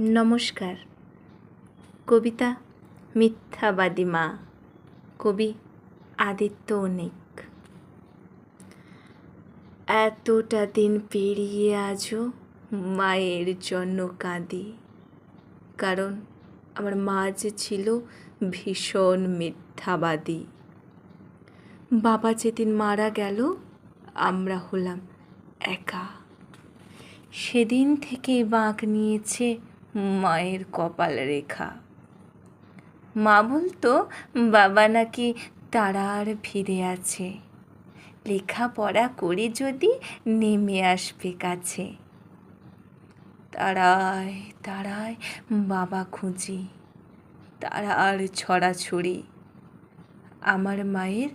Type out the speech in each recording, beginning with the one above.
নমস্কার। কবিতা মিথ্যাবাদী মা, কবি আদিত্য অনেক। এতটা দিন পেরিয়ে আজও মায়ের জন্য কাঁদি। কারণ আমার মা যে ছিল ভীষণ মিথ্যাবাদী। বাবা যেদিন মারা গেল, আমরা হলাম একা। সেদিন থেকে বাঁক নিয়েছে মায়ের কপাল রেখা। মা বলতো, বাবা নাকি তারার ফিরে আছে। লেখাপড়া করে যদি নেমে আসবে কাছে। তারায় তারায় বাবা খুঁজি। তারার ছড়াছড়ি। আমার মায়ের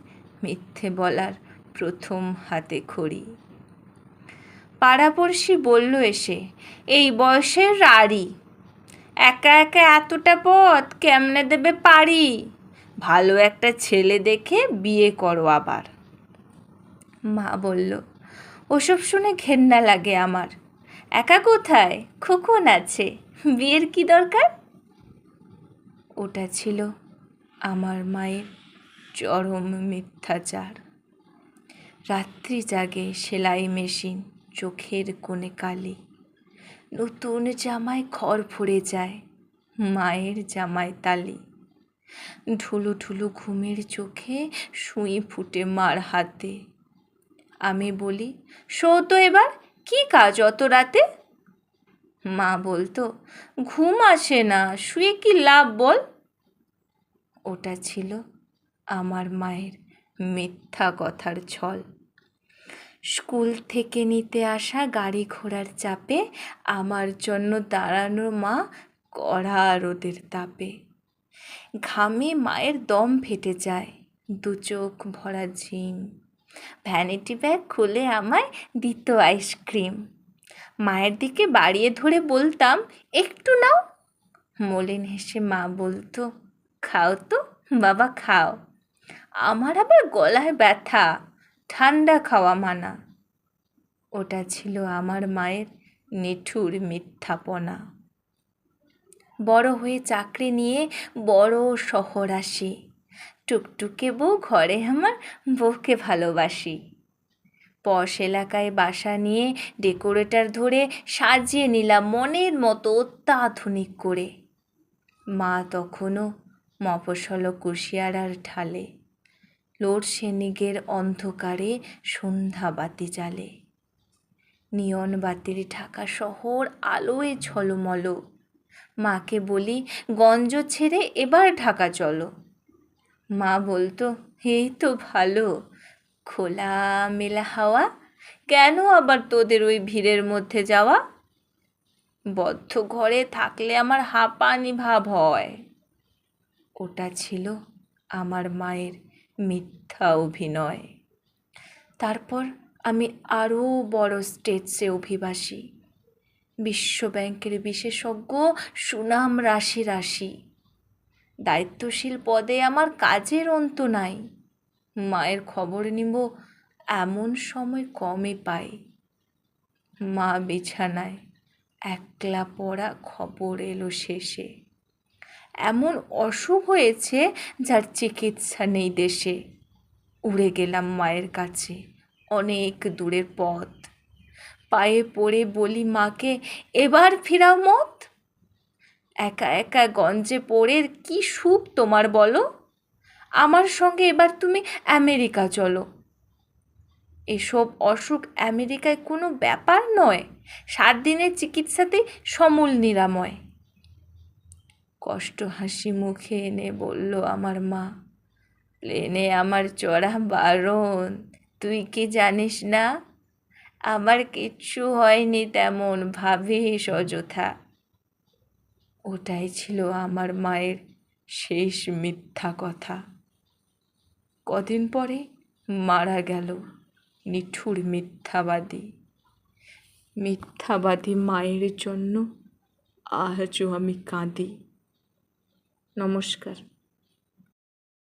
মিথ্যে বলার প্রথম হাতে খড়ি। পাড়াপড়শি বলল এসে, এই বয়সের রাড়ি। একা একা এতটা পথ কেমনে দেবে পারি? ভালো একটা ছেলে দেখে বিয়ে করো আবার। মা বলল, ওসব শুনে ঘেন্না লাগে আমার। একা কোথায়? খোকন আছে। বিয়ের কি দরকার? ওটা ছিল আমার মায়ের চরম মিথ্যাচার। রাত্রি জাগে সেলাই মেশিন, চোখের কোণে কালি। নতুন জামায় খড় ভরে যায় মায়ের জামায় তালি। ঢুলু ঢুলু ঘুমের চোখে সুই ফুটে মার হাতে। আমি বলি, শো তো এবার, কি কাজ অত রাতে? মা বলতো, ঘুম আসে না, শুয়ে কি লাভ বল? ওটা ছিল আমার মায়ের মিথ্যা কথার ছল। স্কুল থেকে নিতে আসা গাড়ি ঘোড়ার চাপে আমার জন্য দাঁড়ানো মা কড়া রোদের তাপে। ঘামে মায়ের দম ফেটে যায়, দু চোখ ভরা ঝিম। ভ্যানিটি ব্যাগ খুলে আমায় দিত আইসক্রিম। মায়ের দিকে বাড়িয়ে ধরে বলতাম, একটু নাও। মলিন হেসে মা বলতো, খাও তো, বাবা, খাও। আমার আবার গলায় ব্যথা। ঠান্ডা খাওয়া মানা। ওটা ছিল আমার মায়ের নিঠুর মিথ্যাপনা। বড় হয়ে চাকরি নিয়ে বড় শহর আসি। টুকটুকে বউ ঘরে আমার বউকে ভালোবাসি। পশ এলাকায় বাসা নিয়ে ডেকোরেটর ধরে সাজিয়ে নিলাম মনের মতো অত্যাধুনিক করে। মা তখনও মফসল কুশিয়ারার ঢালে। লোডশেডিংয়ের অন্ধকারে সন্ধ্যা বাতি জ্বালে। নিয়ন বাতির ঢাকা শহর আলোয় ঝলমল। মাকে বলি, গঞ্জ ছেড়ে এবার ঢাকা চলো। মা বলতো, এই তো ভালো। খোলা মেলা হাওয়া, কেন আবার তোদের ওই ভিড়ের মধ্যে যাওয়া? বদ্ধ ঘরে থাকলে আমার হাঁপানি ভাব হয়। ওটা ছিল আমার মায়ের মিথ্যা অভিনয়। তারপর আমি আরও বড় স্টেজে অভিবাসী। বিশ্ব ব্যাংকের বিশেষজ্ঞ সুনাম রাশি রাশি। দায়িত্বশীল পদে আমার কাজের অন্ত নাই। মায়ের খবর নিব এমন সময় কমে পাই। মা বিছানায় একলা পড়া খবর এলো শেষে। এমন অসুখ হয়েছে যার চিকিৎসা নেই দেশে। উড়ে গেলাম মায়ের কাছে, অনেক দূরের পথ। পায়ে পড়ে বলি, মাকে, এবার ফিরাও মত একা একা গঞ্জে পড়ে, কি সুখ তোমার বলো? আমার সঙ্গে এবার তুমি আমেরিকা চলো। এসব অসুখ আমেরিকায় কোনো ব্যাপার নয়। সাত দিনের চিকিৎসাতে সমূল নিরাময়। কষ্ট হাসি মুখে এনে বলল আমার মা, প্লেনে আমার চড়া বারণ, তুই কি জানিস না? আমার কিচ্ছু হয়নি তেমন ভাবিস অযথা ওটাই ছিল আমার মায়ের শেষ মিথ্যা কথা। কদিন পরে মারা গেল নিঠুর মিথ্যাবাদী। মিথ্যাবাদী মায়ের জন্য আজও আমি কাঁদি। নমস্কার।